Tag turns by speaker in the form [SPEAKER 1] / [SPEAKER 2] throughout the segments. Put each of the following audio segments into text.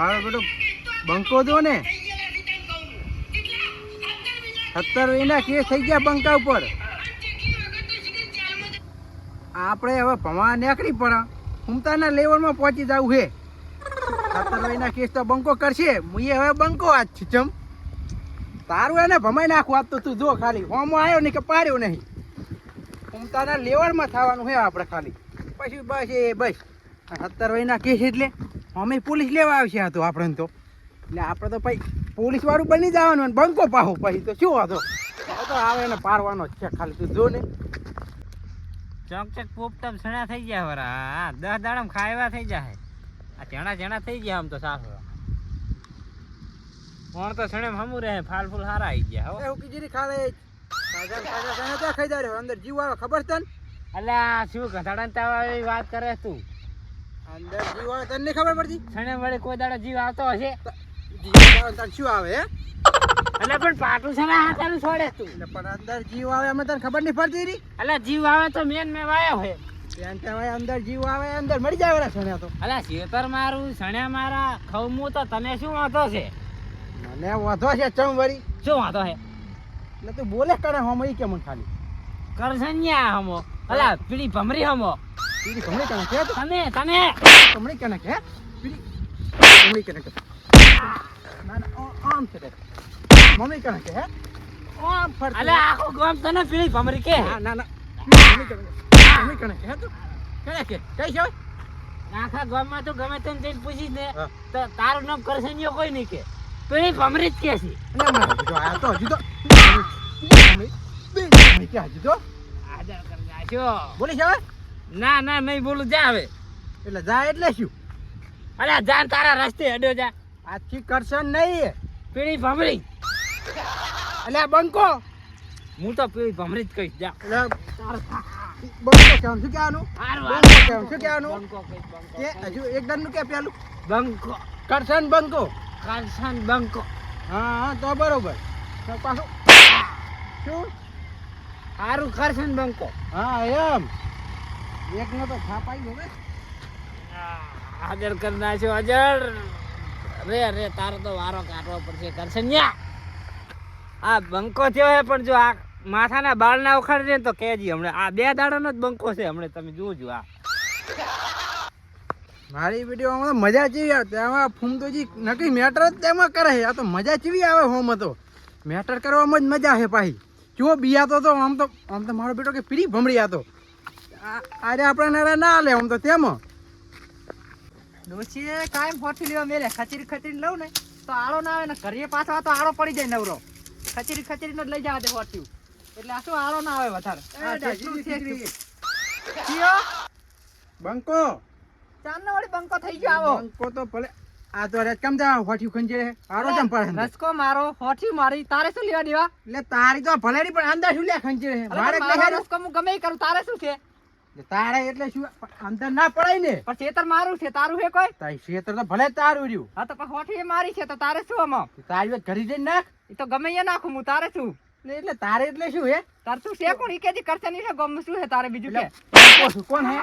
[SPEAKER 1] મારો બેટો બંકો જો ને. સત્તર એના કેસ થઈ ગયા બંકા ઉપર. આપણે હવે ભમા નીકળી પડે હુમતાના લેવલમાં પહોંચી જવું છે સત્તર વયના કેસ તો બંકો કરશે. મુએ હવે બંકો આજ છું ચમ તારું એને ભમાઈ નાખું આજ તો જો ખાલી. હોમો આવ્યો નહીં કે પાર્યો નહીં. હુમતાના લેવલમાં થવાનું છે આપણે ખાલી. પછી બસ એ બસ. સત્તર વયના કેસ એટલે અમે પોલીસ લેવા આવશે આ તો આપણે તો. એટલે આપણે તો પછી પોલીસ વાળું બની જવાનું અને બંકો પાહો પછી તો શું હતો તો આવે એને પારવાનો જ છે ખાલી તું જો ને.
[SPEAKER 2] ચોક ચોક પોપટમ સણા થઈ ગયા વરા. હા દસ દાડમ ખાવા થઈ જાય આ જણા જણા થઈ ગયા આમ તો સાફ કોણ તો સણે હમું રહે ફાલ ફૂલ હારા આવી ગયા હવે
[SPEAKER 1] હું હુકીજીરી ખાલે તાજા તાજા સણે ત્યાં ખાઈ જાય અંદર જીવ આવે ખબર તને?
[SPEAKER 2] અલ્યા શું ઘટાડા તાવ વાત કરે તું?
[SPEAKER 1] અંદર જીવ આવે તને ખબર પડતી?
[SPEAKER 2] સણે વળે કોઈ દાડો જીવ આવતો હશે?
[SPEAKER 1] જીવ આવે તને શું આવે હે?
[SPEAKER 2] એટલે પણ પાટું સણા હાથાનું છોડે તું.
[SPEAKER 1] એટલે પણ અંદર જીવ આવે અમે તને ખબર નહીં પડતી રી?
[SPEAKER 2] અલ્યા જીવ આવે તો મેન મેં વાયો હે.
[SPEAKER 1] અંદર જીવ આવે અંદર મરી જાય વાળા સણ્યા તો.
[SPEAKER 2] અલ્યા શેતર મારું સણ્યા મારા ખવમું તો તને શું વાંધો છે?
[SPEAKER 1] મને વાંધો છે ચમ વળી?
[SPEAKER 2] શું વાંધો છે
[SPEAKER 1] એટલે તું બોલે કરે હમ કે કેમ ખાલી.
[SPEAKER 2] કરસન્યા હમો. અલા પીડી ભમરી હમો. તને તને.
[SPEAKER 1] મમ્મી કને કે? ફરતી.
[SPEAKER 2] આખો ગામ તને પીડી ભમરી કે?
[SPEAKER 1] ના ના મમ્મી કે? તું કને કે? કઈ છે
[SPEAKER 2] આખા ગામમાં તો ગમે તેમ જઈને
[SPEAKER 1] હા.
[SPEAKER 2] તો તારું નામ ને કોઈ નહીં કે. પીળી ભમરી જ કે છે.
[SPEAKER 1] ના ના તો આ તો હજુ તો. બે મમ્મી કે હજુ તો?
[SPEAKER 2] આદર કરી નાખ્યો.
[SPEAKER 1] બોલી છે
[SPEAKER 2] ના ના નહીં બોલું જા હવે.
[SPEAKER 1] એટલે જા એટલે શું?
[SPEAKER 2] અલ્યા જા તારા રસ્તે હડ્યો જા.
[SPEAKER 1] આજથી કરશન નહીં
[SPEAKER 2] પીળી ભમરી.
[SPEAKER 1] એટલે બંકો.
[SPEAKER 2] હું તો પીળી ભમરી જ કહીશ જા.
[SPEAKER 1] બંકો કેમ શું કહેવાનું? બંકો કેમ શું કહેવાનું? કે હજુ એક નું કે પેલું?
[SPEAKER 2] બંકો.
[SPEAKER 1] કરશન બંકો?
[SPEAKER 2] કરશન બંકો.
[SPEAKER 1] હા હા તો બરોબર. પાછું. શું?
[SPEAKER 2] હારું કરશન બંકો.
[SPEAKER 1] હા એમ. એક નો તો છાપાઈ હવે
[SPEAKER 2] હાજર કરી નાખ્યો હાજર રે રે તારો તો વારો કાઢવો પડશે. કરસન્યા આ બંકો થયો હે પણ જો આ માથાના બાળ ના ઉખાડી ને તો કેજી હમણાં. આ બે દાડાનો જ બંકો છે હમણાં તમે જોજો આ.
[SPEAKER 1] મારી વિડીયોમાં તો મજા ચીવી આવે. તેમાં ફૂમતોજી નક્કી મેટર જ તેમાં કરે છે. આ તો મજા ચીવી આવે હોમ તો. મેટર કરવામાં જ મજા છે પાછી. જો બિયાતો તો આમ તો આમ તો મારો બેટો કે પીરી ભમડી આતો આરે આપણે નારા ના લે હું તો તેમાં.
[SPEAKER 3] ડોશીએ કાયમ ફોટી લેવા મેલે. ખચીરી ખચરી લઉં ને તો આળો ના આવે ને ઘરે પાછો તો આળો પડી જાય નવરો. ખચીરી ખચરી નો લઈ જવા દે ફોટ્યું એટલે આ શું આળો ના આવે વધારે?
[SPEAKER 1] બંકો.
[SPEAKER 3] ચાંદનો વળી બંકો થઈ ગયો આવો.
[SPEAKER 1] બંકો તો ભલે. આ તો રે કેમ જા હોઠ્યું ખંજે આરો જમ પડે
[SPEAKER 3] રસકો મારો ફોટ્યું મારી તારે શું લેવા દેવા?
[SPEAKER 1] એટલે તારી તો ભલે ની પણ અંદર શું લે ખંજે મારે.
[SPEAKER 3] રસકો હું ગમે કરું તારે શું છે?
[SPEAKER 1] તારે એટલે શું અંદર ના પડાય ને.
[SPEAKER 3] પણ ચેતર મારું છે તારું છે કોઈ?
[SPEAKER 1] તારી ક્ષેત્ર તો ભલે તારું રહ્યું.
[SPEAKER 3] હા તો પણ ફોટી મારી છે તો તારે શું આમાં?
[SPEAKER 1] તારી વાત ઘરી જઈને નાખ.
[SPEAKER 3] એ તો ગમે એ નાખું હું તારે શું?
[SPEAKER 1] એટલે એટલે તારે એટલે શું હે?
[SPEAKER 3] તાર શું છે કોણ? ઈ કેજી કરશે નહીં છે ગમ શું છે તારે બીજું કે?
[SPEAKER 1] કોણ હે?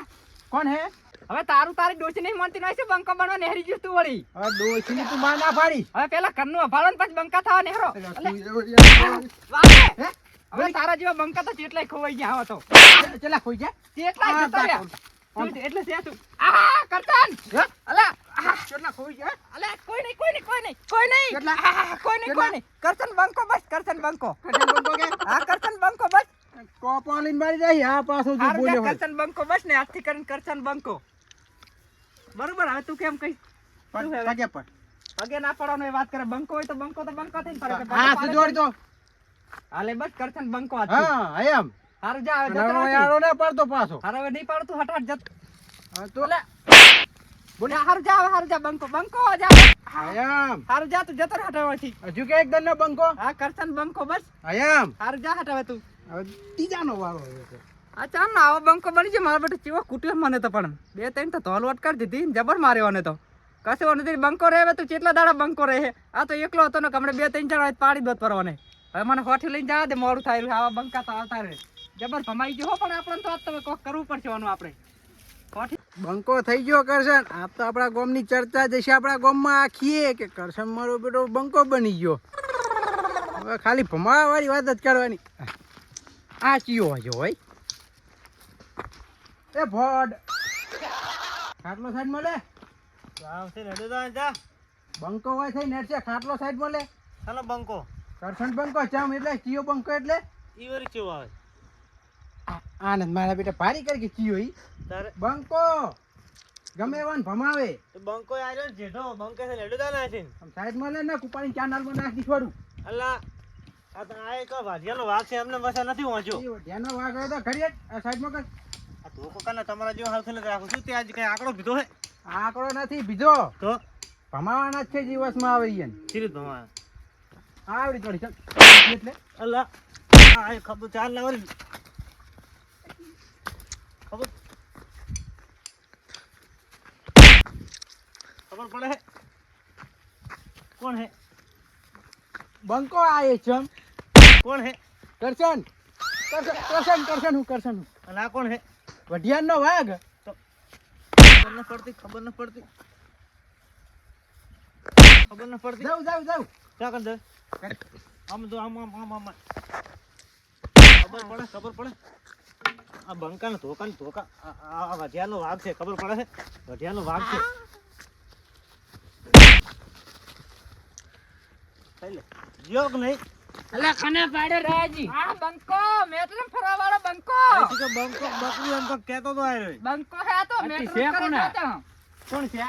[SPEAKER 1] કોણ હે?
[SPEAKER 3] હવે તારું તારી ડોસી નહીં માનતી નહીં છે બંકો બનવા નેહરી ગયું તું વળી?
[SPEAKER 1] હવે ડોશીની તું માં ના પાડી.
[SPEAKER 3] હવે પેલા ઘરનું અભાળો ને પછી બંકા થવા નેહરો. વાગે. હવે તારા જેવા બંકા તો ચેટલાય ખોવાઈ ગયા હવે તો.
[SPEAKER 1] ચલા ખોઈ
[SPEAKER 3] ગયા?
[SPEAKER 1] આ
[SPEAKER 3] જતા રહ્યા. એટલે છે તું. આ કરતાન? અલા
[SPEAKER 1] કેટલા ખોઈ ગયા?
[SPEAKER 3] અલા કોઈ નહીં કોઈ નહીં કોઈ નહીં કોઈ નહીં.
[SPEAKER 1] કેટલા?
[SPEAKER 3] કોઈ નહીં કોઈ નહીં. કરશન બંકો બસ કરશન બંકો.
[SPEAKER 1] કઠણ બંકો કે?
[SPEAKER 3] હા કરશન બંકો બસ.
[SPEAKER 1] કોપાલીન મારી જાય આ પાછો જો બોલ્યો
[SPEAKER 3] જા, બંકો બસ ને આજથી કરીને કરશન બંકો. બરોબર હવે તું કેમ કઈ
[SPEAKER 1] પગે પડ.
[SPEAKER 3] પગે ના પડવાનો એ વાત કરે. બંકો હોય તો બંકો તો બંકો થઈને પડે.
[SPEAKER 1] હા
[SPEAKER 3] પાડે
[SPEAKER 1] જોડ તો
[SPEAKER 3] હાલે બસ કરશન બંકો.
[SPEAKER 1] હા એમ.
[SPEAKER 3] હારું જા હવે જતો
[SPEAKER 1] હવે
[SPEAKER 3] રહેજે.
[SPEAKER 1] પડતો પાછો.
[SPEAKER 3] હારે હવે નહીં પાડતું હટાટ જત.
[SPEAKER 1] તો
[SPEAKER 3] લે બોલે હારું જા હવે હારું જા બંકો બંકો જા.
[SPEAKER 1] એમ.
[SPEAKER 3] હારું જા તું જતો રહે હટાવવાથી
[SPEAKER 1] હજુ કે એક દંડ બંકો?
[SPEAKER 3] હા કરશન બંકો બસ.
[SPEAKER 1] એમ.
[SPEAKER 3] હારું જા હટાવે તું.
[SPEAKER 1] હવે ત્રીજાનો વારો આવ્યો
[SPEAKER 3] આ ચાલ ને આવો બંકો બની છે મારા બેટો ચેવો કૂટ્યો મને તો પણ. બે ત્રણ તો ધોલ કરી દીધી જબર માર્યો ને તો. કશો નથી બંકો રહે હવે તું કેટલા દાડા બંકો રહે? આ તો એકલો હતો ને કે હમણાં બે ત્રણ જણા પાડી દોત પરવાને. હવે મને હોઠી લઈને જવા દે મોડું થાય રહ્યું આવા બંકા તો આવતા રહે. જબર ભમાઈ ગયો હો પણ આપણને તો તમે કોક કરવું પડશે આનું આપણે. હોઠી
[SPEAKER 1] બંકો થઈ ગયો કરશન. આપ તો આપણા ગામની ચર્ચા જશે આપણા ગામમાં આખીએ કે કરશન મારો બેટો બંકો બની ગયો. હવે ખાલી ભમાવા વાળી વાત જ કરવાની. આ ચિયો હજો હોય એ ભોડ. ખાટલો સાઈડ મળે? બંકો હોય થઈ નેટ છે ખાટલો સાઈડ મળે?
[SPEAKER 4] બંકો.
[SPEAKER 1] કરશન બંકો ચામ એટલે ચિયો બંકો એટલે?
[SPEAKER 4] ઈ વરી આવે.
[SPEAKER 1] આનંદ મારા બેટા ભારી કરી કે ચિયો ઈ.
[SPEAKER 4] તારે
[SPEAKER 1] બંકો! ગમે એવાને ભમાવે.
[SPEAKER 4] તો બંકો આયો જેઠો બંકે છે લેડો દાના છે
[SPEAKER 1] આમ સાઈડ મળે ને કુપાની ચાનલમાં નાખી છોડું.
[SPEAKER 4] અલ્લા આ તો આ એક ભાજિયાનો વાઘ છે એમને વસા નથી વાંચ્યો.
[SPEAKER 1] ધ્યાનો વાઘ હોય તો જ. આ સાઈડમાં કર
[SPEAKER 4] આ ધોકો કાના તમારા જેવો હાલ થલે રાખું છું તે આજ કઈ આંકડો ભીધો હે
[SPEAKER 1] આ આંકડો નથી બીજો
[SPEAKER 4] તો?
[SPEAKER 1] ભમાવાના જ છે દિવસમાં આવે ઈ એને.
[SPEAKER 4] સિરીત ભમા
[SPEAKER 1] આવડી થોડી ચાલ. એટલે
[SPEAKER 4] અલ્લા આ ખબર ચાલ ના. વળી ખબર? ખબર પડે? કોણ હે?
[SPEAKER 1] બંકો આયે ચમ
[SPEAKER 4] કોણ હે?
[SPEAKER 1] કરશન. કરશન કરશન હું કરશન હું.
[SPEAKER 4] અને આ કોણ હે?
[SPEAKER 1] વઢિયાનનો વાઘ.
[SPEAKER 4] ખબર ન પડતી ખબર ન પડતી. ખબર ન પડતી.
[SPEAKER 1] જાઉં જાઉં જાવ
[SPEAKER 4] ક્યાં કર દે આમ તો આમ આમ આમ આમ. ખબર પડે ખબર પડે. આ બંકા ને ધોકા. ને ધોકા આ- આ વાઘ છે ખબર પડે છે? વઢિયાનો વાઘ છે. કે નહીં?
[SPEAKER 3] અલા કને પાડે રાજી આ બંકો. મેટ્રો ફરવા બંકો.
[SPEAKER 4] તો બંકો બકરી એમ તો કહેતો તો આયો
[SPEAKER 3] બંકો હે તો. મેટ્રો કરે
[SPEAKER 4] કોણ છે?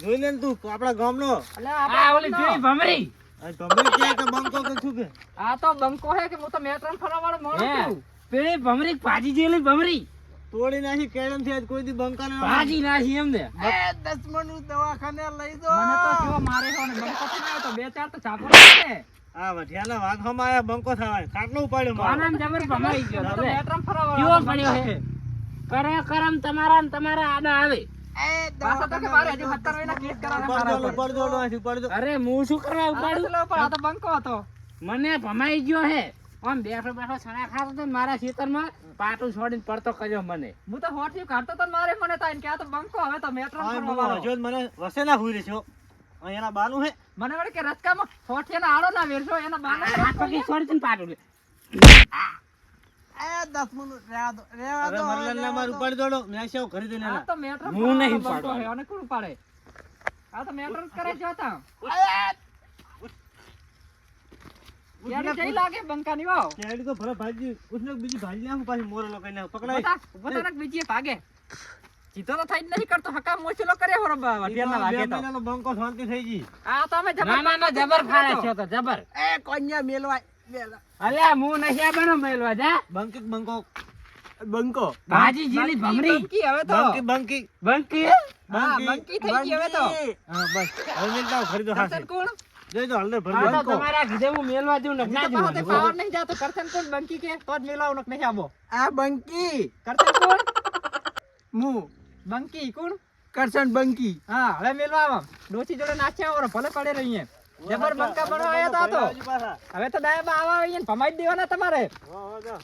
[SPEAKER 4] જોઈ લે તું આપણા ગામનો.
[SPEAKER 3] અલા આ ઓલી જોઈ ભમરી.
[SPEAKER 4] અહીં ક્યાં કે બંકો કે શું કે?
[SPEAKER 3] આ તો બંકો હે કે હું તો મેટ્રો ફરવા વાળો મોણો છું.
[SPEAKER 2] પેલી ભમરી ભાજી જેલી ભમરી?
[SPEAKER 4] તોડી નાખી કેળમથી આજ કોઈ દી બંકા ને
[SPEAKER 2] ભાજી નાખી એમ ને.
[SPEAKER 1] એ દસમાનું દવાખાને લઈ દો.
[SPEAKER 3] મને તો કેવો મારે છે બંકો થી તો બે ચાર તો ચાપો છે
[SPEAKER 4] આ વઢિયાના વાઘ આયા બંકો થવાય. ખાટલો ઉપાડ્યો મારો.
[SPEAKER 2] આનંદ જબર ભમાઈ ગયો
[SPEAKER 3] તો
[SPEAKER 2] તમે
[SPEAKER 3] મેટ્રો ફરવા
[SPEAKER 2] કેવો
[SPEAKER 3] વાળો
[SPEAKER 2] પડ્યો હે? કરે કરમ તમારા ને તમારા આડા આવે. અરે હું શું કરવા ઉપાડું?
[SPEAKER 3] હતો.
[SPEAKER 2] મને ભમાઈ ગયો હે. આમ બેઠો બેઠો સણા ખાતો તો ને મારા ખેતરમાં પાટું છોડીને પડતો કર્યો મને.
[SPEAKER 3] હું તો હોઠિયું કાઢતો તો મારે મને થાય કે આ તો બંકો હવે તો મેટ્રો
[SPEAKER 4] જ મને વસે ના હુઈ રહ્યો એના બાનું હે.
[SPEAKER 3] મને વડે કે રસ્કામાં હોઠિયાના આડો ના વેરશો એના બાના
[SPEAKER 2] હાથ પગે છોડીને પાટું. લે
[SPEAKER 1] એ દસમાનું રહેવા દો રહેવા દો
[SPEAKER 4] મરલાન માર ઉપાડી દોડો મેં શું કરી દઉં
[SPEAKER 3] આ તો મેટ્રો
[SPEAKER 2] હું નહીં
[SPEAKER 3] બંકો હે, અને કોણ પાડે આ તો મેટ્રો કરે છે હતા ક્યારે જઈ લાગે બંકાની વાવ?
[SPEAKER 4] કેળી તો ભલે ભાજી ઉસને બીજી ભાજી પાછી મોરેલો કઈ નાખું પકડાય.
[SPEAKER 3] બતા બતા બીજી ભાગે. જીતો તો થઈ જ નહીં કરતો હકા મોચલો કરે હોરો વટિયાના
[SPEAKER 4] બે
[SPEAKER 3] લાગે તો
[SPEAKER 4] બંકો શાંતિ થઈ ગઈ.
[SPEAKER 3] આ તો અમે જબર
[SPEAKER 2] ના ના ના જબર ફારે છે તો જબર.
[SPEAKER 1] એ કોન્યા મેલવાય. મેલા
[SPEAKER 2] અલ્યા હું નહીં બનો મેલવા જા.
[SPEAKER 4] બંકી બંકો?
[SPEAKER 1] બંકો.
[SPEAKER 2] ભાજી જેલી ભમરી.
[SPEAKER 3] બંકી હવે તો.
[SPEAKER 4] બંકી બંકી.
[SPEAKER 2] બંકી?
[SPEAKER 3] હા બંકી થઈ ગઈ હવે તો.
[SPEAKER 4] હા બસ. હવે મિલતા ખરીદો હા
[SPEAKER 3] કરશન કોણ?
[SPEAKER 4] જોઈ તો હળદર ભરી
[SPEAKER 2] આ તમારા કીધે હું મેલવા દઉં ને ના
[SPEAKER 3] તો પાછો તે
[SPEAKER 2] જોવાનું.
[SPEAKER 3] પાવર નહીં જાતો કરશન કોણ? બંકી કે? તો જ મેલાવ નક નહીં આવો.
[SPEAKER 1] આ બંકી.
[SPEAKER 3] કરશન કોણ?
[SPEAKER 1] હું
[SPEAKER 3] બંકી કોણ?
[SPEAKER 1] કરશન બંકી.
[SPEAKER 3] હા હવે મેલવા આવો. ડોસી જોડે નાચ્યા ઓરો ભલે પડે રહીએ જબર બંકા બનવા આવ્યા તા તો? હવે તો ડાયબા આવા આવીએ ને ભમાઈ દેવાના તમારે.
[SPEAKER 4] હો, હો, જો.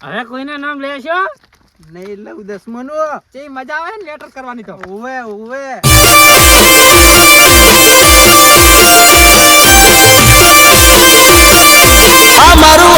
[SPEAKER 2] હવે કોઈના નામ લેશો?
[SPEAKER 1] નહીં લઉં મનુ
[SPEAKER 3] જે મજા આવે ને લેટર કરવાની તો.
[SPEAKER 1] ઉવે ઉવે.
[SPEAKER 5] આ મારું